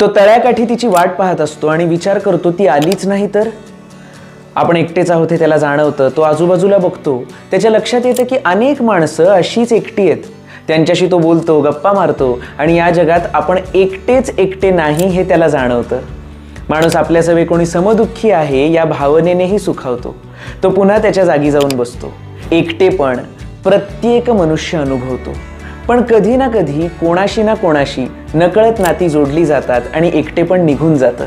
तो तळ्याकाठी तिची वाट पाहत असतो आणि विचार करतो ती आलीच नाही तर? आपण एकटेच आहोत हे त्याला जाणवतं. तो आजूबाजूला बघतो. त्याच्या लक्षात येतं की अनेक माणसं अशीच एकटी आहेत. त्यांच्याशी तो बोलतो गप्पा मारतो आणि या जगात आपण एकटेच एकटे नाही हे त्याला जाणवतं. माणूस आपल्यासवे कोणी समदुःखी आहे या भावनेनेही सुखावतो. तो पुन्हा त्याच्या जागी जाऊन बसतो. एकटेपण प्रत्येक मनुष्य अनुभवतो. पण कधी ना कधी कोणाशी ना कोणाशी नकळत नाती जोडली जातात आणि एकटेपण निघून जातं.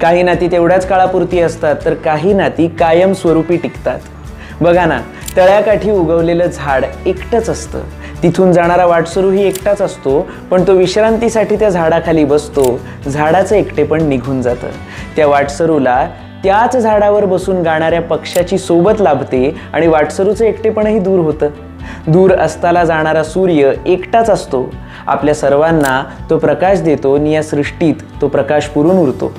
काही नाती तेवढ्याच काळापुरती असतात तर काही नाती कायमस्वरूपी टिकतात. बघा ना तळ्याकाठी उगवलेलं झाड एकटंच असतं. तिथून जाणारा वाटसरूही एकटाच असतो पण तो विश्रांतीसाठी त्या झाडाखाली बसतो. झाडाचं एकटेपण निघून जातं. त्या वाटसरूला त्याच झाडावर बसून गाणाऱ्या पक्ष्याची सोबत लाभते आणि वाटसरूचं एकटेपणही दूर होतं. दूर अस्ताला जाणारा सूर्य एकटाच असतो. आपल्या सर्वांना तो प्रकाश देतो आणि या सृष्टीत तो प्रकाश पुरून उरतो.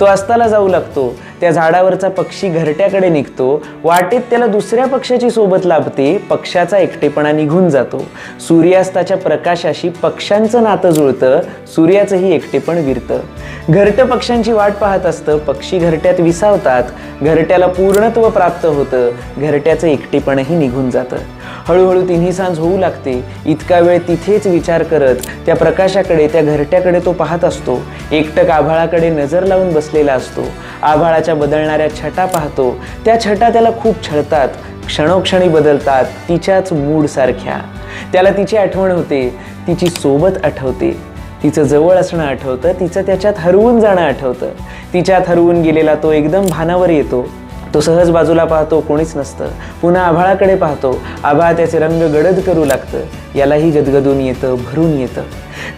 तो अस्ताला जाऊ लागतो त्या झाडावरचा पक्षी घरट्याकडे निघतो वाटेत त्याला दुसऱ्या पक्षाची सोबत लाभते पक्षाचा एकटेपणा निघून जातो. सूर्यास्ताच्या प्रकाशाशी पक्ष्यांचं नातं जुळतं सूर्याचंही एकटेपण विरतं. घरटं पक्ष्यांची वाट पाहत असतं. पक्षी घरट्यात विसावतात. घरट्याला पूर्णत्व प्राप्त होतं. घरट्याचं एकटेपणही निघून जातं. हळूहळू तिन्ही सांज होऊ लागते. इतका वेळ तिथेच विचार करत त्या प्रकाशाकडे त्या घरट्याकडे तो पाहत असतो. एकटक आभाळाकडे नजर लावून बसलेला असतो. आभाळाच्या बदलणाऱ्या छटा पाहतो. त्या छटा त्याला खूप छळतात. क्षणोक्षणी बदलतात. तिच्याच मूड सारख्या त्याला तिची आठवण होते. तिची सोबत आठवते. तिचं जवळ असणं आठवतं तिचं त्याच्यात हरवून जाणं आठवतं. तिच्यात हरवून गेलेला तो एकदम भानावर येतो. तो सहज बाजूला पाहतो कोणीच नसतं. पुन्हा आभाळाकडे पाहतो. आभाळ त्याचे रंग गडद करू लागतं. यालाही गदगदून येतं भरून येतं.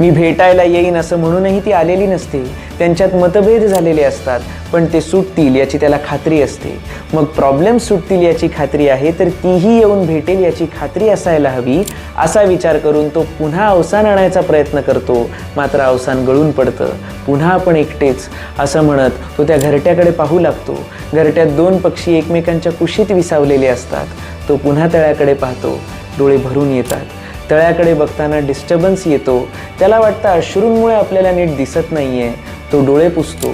मी भेटायला येईन असं म्हणूनही ती आलेली नसते. त्यांच्यात मतभेद झालेले असतात पण ते सुटतील याची त्याला खात्री असते. मग प्रॉब्लेम सुटतील याची खात्री आहे तर तीही येऊन भेटेल याची खात्री असायला हवी असा विचार करून तो पुन्हा अवसान आणायचा प्रयत्न करतो. मात्र अवसान गळून पडतं. पुन्हा आपण एकटेच असं म्हणत तो त्या घरट्याकडे पाहू लागतो. घरट्यात दोन पक्षी एकमेकांच्या कुशीत विसावलेले असतात. तो पुन्हा तळ्याकडे पाहतो. डोळे भरून येतात. तळ्याकडे बघताना डिस्टर्बन्स येतो. त्याला वाटतं अश्रूंमुळे आपल्याला नीट दिसत नाहीये. तो डोळे पुसतो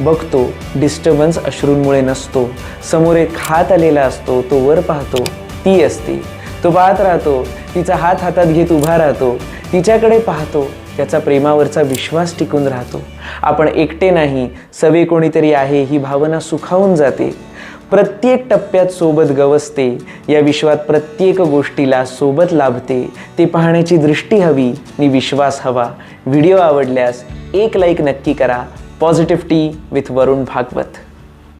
बघतो. डिस्टर्बन्स अश्रूंमुळे नसतो. समोर एक हात आलेला असतो तो वर पाहतो. ती असते. तो पाहत राहतो. तिचा हात हातात घेत उभा राहतो. तिच्याकडे पाहतो. त्याचा प्रेमावरचा विश्वास टिकून राहतो. आपण एकटे नाही. सवे कोणीतरी आहे ही भावना सुखावून जाते. प्रत्येक टप्प्यात सोबत गवसते. या विश्वात प्रत्येक गोष्टीला सोबत लाभते. ते पाहण्याची दृष्टी हवी आणि विश्वास हवा. व्हिडिओ आवडल्यास एक लाईक नक्की करा. Positive tea with Varun Bhagwat.